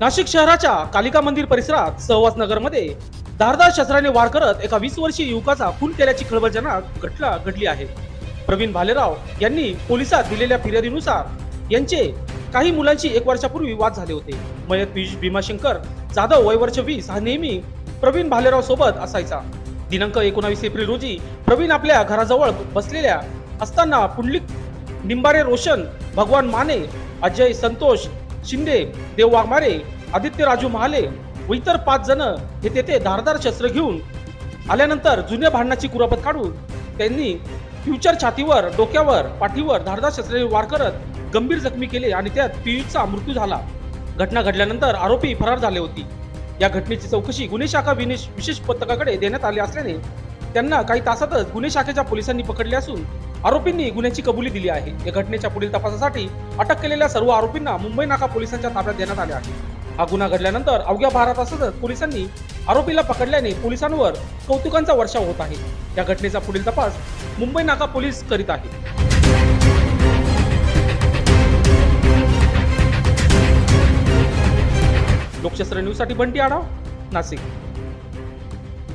नाशिक शहराच्या कालिका मंदिर परिसरात सहवास नगरमध्ये धारदार शस्त्राने वार करत एका वीस वर्षीय युवकाचा खून केल्याची खळबळजनक घटना घडली आहे. प्रवीण भालेराव यांनी पोलिसात दिलेल्या फिर्यादीनुसार यांचे काही मुलांशी एक वर्षापूर्वी वाद झाले होते. मयत पियुष भीमाशंकर जाधव वय वर्ष वीस हा नेहमी प्रवीण भालेराव सोबत असायचा. दिनांक एकोणावीस एप्रिल रोजी प्रवीण आपल्या घराजवळ बसलेल्या असताना पुंडलिक निंबारे रोशन भगवान माने अजय संतोष शिंदे देव वाघमारे आदित्य राजू महाले व इतर पाच जण हे तेथे धारदार शस्त्र घेऊन आल्यानंतर जुन्या भांडणाची कुरापत काढून त्यांनी फ्युचर छातीवर डोक्यावर पाठीवर धारदार शस्त्राने वार करत गंभीर जखमी केले आणि त्यात पियुषचा मृत्यू झाला. घटना घडल्यानंतर आरोपी फरार झाले होती. या घटनेची चौकशी गुन्हे शाखा विनेश- विशेष पथकाकडे देण्यात आली असल्याने त्यांना काही तासातच गुन्हे शाखेच्या पोलिसांनी पकडले असून आरोपींनी गुन्ह्याची कबुली दिली आहे. या घटनेच्या पुढील तपासासाठी अटक केलेल्या सर्व आरोपींना मुंबई नाका पोलिसांच्या ताब्यात देण्यात आले आहे. हा गुन्हा घडल्यानंतर अवघ्या बारा पोलिसांनी आरोपीला पकडल्याने पोलिसांवर कौतुकांचा वर्षाव होत आहे. या घटनेचा पुढील तपास मुंबई नाका पोलीस करीत आहेत लोकशास्त्र न्यूजसाठी बंटी आढाव नाशिक.